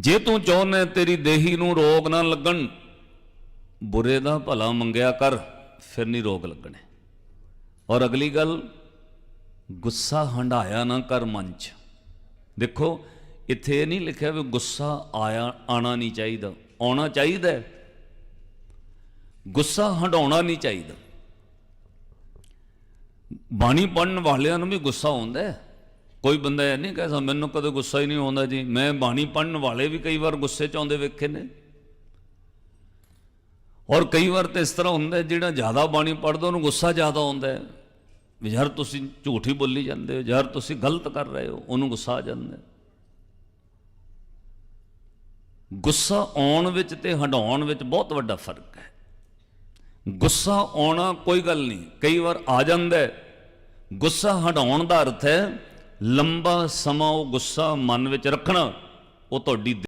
ਜੇ ਤੂੰ ਚਾਹੁੰਦਾ ਤੇਰੀ ਦੇਹੀ ਨੂੰ ਰੋਗ ਨਾ ਲੱਗਣ, ਬੁਰੇ ਦਾ ਭਲਾ ਮੰਗਿਆ ਕਰ, ਫਿਰ ਨਹੀਂ ਰੋਗ ਲੱਗਣੇ। ਔਰ ਅਗਲੀ ਗੱਲ, ਗੁੱਸਾ ਹੰਡਾਇਆ ਨਾ ਕਰ ਮਨ ਚ। ਦੇਖੋ, ਇੱਥੇ ਇਹ ਨਹੀਂ ਲਿਖਿਆ ਵੀ ਗੁੱਸਾ ਆਇਆ, ਆਣਾ ਨਹੀਂ ਚਾਹੀਦਾ, ਆਉਣਾ ਚਾਹੀਦਾ ਗੁੱਸਾ ਹੰਡਾਉਣਾ ਨਹੀਂ ਚਾਹੀਦਾ। ਬਾਣੀ ਪੜਨ ਵਾਲਿਆਂ ਨੂੰ ਵੀ ਗੁੱਸਾ ਆਉਂਦਾ ਹੈ। ਕੋਈ ਬੰਦਾ ਇਹ ਨਹੀਂ ਕਹਿੰਦਾ ਮੈਨੂੰ ਕਦੇ ਗੁੱਸਾ ਹੀ ਨਹੀਂ ਆਉਂਦਾ ਜੀ। ਮੈਂ ਬਾਣੀ ਪੜਨ ਵਾਲੇ ਵੀ ਕਈ ਵਾਰ ਗੁੱਸੇ ਚ ਆਉਂਦੇ ਵੇਖੇ ਨੇ। ਔਰ ਕਈ ਵਾਰ ਤੇ ਇਸ ਤਰ੍ਹਾਂ ਹੁੰਦਾ ਜਿਹੜਾ ਜ਼ਿਆਦਾ ਬਾਣੀ ਪੜਦਾ ਉਹਨੂੰ ਗੁੱਸਾ ਜ਼ਿਆਦਾ ਆਉਂਦਾ ਹੈ। ਵੀ ਯਾਰ ਤੁਸੀਂ ਝੂਠੀ ਬੋਲੀ ਜਾਂਦੇ ਹੋ, ਯਾਰ ਤੁਸੀਂ ਗਲਤ ਕਰ ਰਹੇ ਹੋ, ਉਹਨੂੰ ਗੁੱਸਾ ਆ ਜਾਂਦਾ ਗੁੱਸਾ ਆਉਣ ਵਿੱਚ ਤੇ ਹਟਾਉਣ ਵਿੱਚ ਬਹੁਤ ਵੱਡਾ ਫ਼ਰਕ ਹੈ। ਗੁੱਸਾ ਆਉਣਾ ਕੋਈ ਗੱਲ ਨਹੀਂ, ਕਈ ਵਾਰ ਆ ਜਾਂਦਾ ਹੈ। ਗੁੱਸਾ ਹਟਾਉਣ ਦਾ ਅਰਥ ਹੈ ਲੰਬਾ ਸਮਾਂ ਉਹ ਗੁੱਸਾ ਮਨ ਵਿੱਚ ਰੱਖਣਾ ਉਹ ਤੁਹਾਡੀ